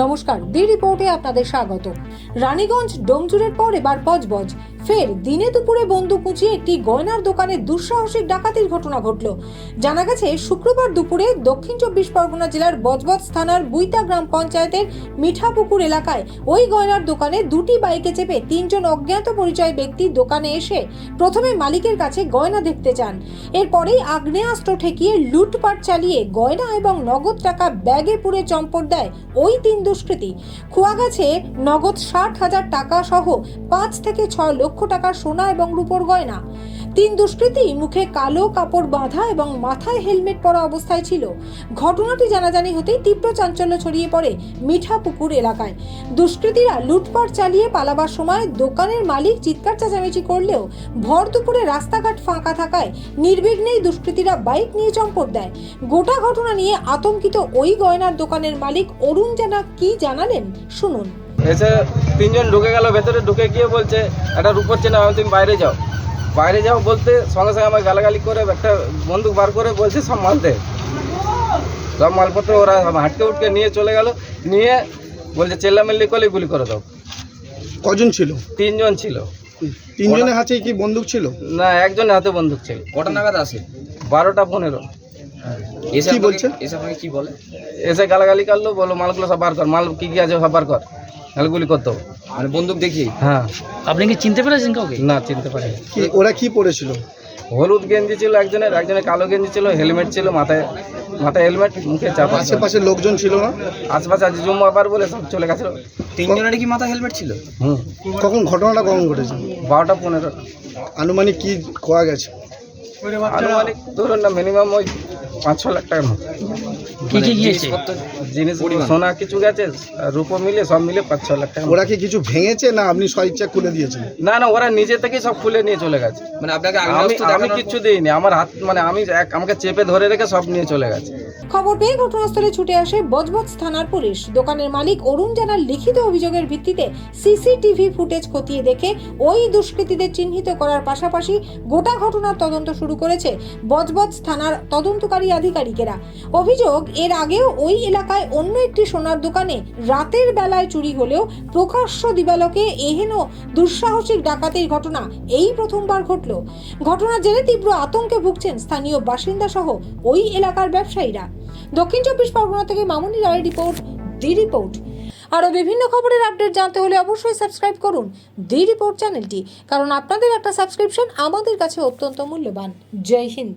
নমস্কার, দি রিপোর্টে আপনাদের স্বাগত। রানীগঞ্জ ডোমজুরের পর এবার বজবজ। ফের দিনে দুপুরে বন্দুক উঁচিয়ে একটি গয়নার দোকানে দুঃসাহসিক ডাকাতির ঘটনা ঘটল। জানা গেছে, শুক্রবার দুপুরে দক্ষিণ চব্বিশ পরগনা জেলার বজবজ থানার বুইতা গ্রাম পঞ্চায়েতের মিঠাপুকুর এলাকায় ওই গয়নার দোকানে দুটি বাইকে চেপে তিনজন অজ্ঞাত পরিচয় ব্যক্তি দোকানে এসে প্রথমে মালিকের কাছে গয়না দেখতে চান। এরপরেই আগ্নেয়াস্ত্র ঠেকিয়ে লুটপাট চালিয়ে গয়না এবং নগদ টাকা ব্যাগে পুরে চম্পট দেয় ওই তিন দুষ্কৃতী। খোয়া গেছে নগদ ষাট হাজার টাকা সহ পাঁচ থেকে ছয় লক্ষ টাকা সোনা এবং রূপোর গয়না। তিন দুষ্কৃতী মুখে কালো কাপড় বাঁধা এবং মাথায় হেলমেট পরা অবস্থায় ছিল। ঘটনাটি জানাজানি হতেই তীব্র চাঞ্চল্য ছড়িয়ে পড়ে মিঠাপুকুর এলাকায়। দুষ্কৃতীরা লুটপাট চালিয়ে পালাবার সময় দোকানের মালিক চিৎকার চেঁচামেচি করলেও ভর দুপুরে রাস্তাঘাট ফাঁকা থাকায় নির্বিঘ্নেই দুষ্কৃতীরা বাইক নিয়ে চম্পট দেয়। গোটা ঘটনা নিয়ে আতঙ্কিত ওই গয়নার দোকানের মালিক অরুণ জানা কি জানালেন? শুনুন। এসে তিনজন ঢুকে গেল ভেতরে ঢুকে গিয়ে বলছে একটা রূপর চেনা আমি তুমি বাইরে যাও। বাইরে যাও বলতে সঙ্গে সঙ্গে আমার গালাগালি করে একটা বন্দুক বার করে বলছে সব মাল দে। সব মালপত্র ওরা হাটকে উটকে নিয়ে চলে গেল। নিয়ে বলছে চেল্লামেল্লি করলে গুলি করে দাও। কজন ছিল? তিনজন ছিল। তিনজনের হাতে কি বন্দুক ছিল? না একজনের হাতে বন্দুক ছিল। কটা নাগাদ আসে? বারোটা পনেরো। কি বলছে? এসে আপনাকে কি বলে? এসে গালাগালি করল বলো মালগুলো সব বার কর মাল কি কি আছে সব বার কর নাহলে গুলি করতে মানে বন্দুক দেখি। হ্যাঁ। আপনি কি চিনতে পেরেছেন কাউকে? না চিনতে পারিনি। কি ওরা কি পড়েছিল? হলুদ গেঞ্জি ছিল একজনের একজনের কালো গেঞ্জি ছিল হেলমেট ছিল মাথায় মাথায় হেলমেট মুখে চাপা আশেপাশে লোকজন ছিল না? আশপাশে আছে জুম্মা আবার বলে সব চলে গেছিল তিনজনেরই কি মাথা হেলমেট ছিল? হুম। কখন ঘটনাটা কখন ঘটেছে বারোটা পনেরো। আনুমানিক কি খোয়া গেছে? আনুমানিক ধরুন না মিনিমাম ওই পাঁচ ছ লাখ টাকার মতো। কি কি গিয়েছে? জিনিস সোনা কিছু গেছে রূপো মিলে সব মিলে পাঁচ ছ লাখ টাকা ওরা কি কিছু ভেঙেছে না আপনি স্বইচ্ছা খুলে দিয়েছেন? না না ওরা নিজে থেকেই সব খুলে নিয়ে চলে গেছে। মানে আপনাকে আমি আগ্নেয়াস্ত্র আমি কিচ্ছু দিইনি। আমার হাত মানে আমি আমাকে চেপে ধরে রেখে সব নিয়ে চলে গেছে। খবর পেয়ে ঘটনাস্থলে ছুটে আসে বজবজ থানার পুলিশ। দোকানের মালিক অরুণ জানার লিখিত অভিযোগের ভিত্তিতে সিসিটিভি ফুটেজ খতিয়ে দেখে ওই দুষ্কৃতীদের চিহ্নিত করার পাশাপাশি গোটা ঘটনার তদন্ত শুরু করেছে বজবজ থানার তদন্তকারী আধিকারিকেরা। অভিযোগ, এর আগেও ওই এলাকায় অন্য একটি সোনার দোকানে রাতের বেলায় চুরি হলেও প্রকাশ্য দিবালোকে এহেন দুঃসাহসিক ডাকাতির ঘটনা এই প্রথমবার ঘটল। ঘটনার জেরে তীব্র আতঙ্কে ভুগছেন স্থানীয় বাসিন্দা সহ ওই এলাকার ব্যবসায়ীরা। দক্ষিণ চব্বিশ পরগনা থেকে মামুনি রায় রিপোর্ট দি রিপোর্ট। আরও বিভিন্ন খবরের আপডেট জানতে হলে অবশ্যই সাবস্ক্রাইব করুন দি রিপোর্ট চ্যানেলটি, কারণ আপনাদের একটা সাবস্ক্রিপশন আমাদের কাছে অত্যন্ত মূল্যবান। জয় হিন্দ।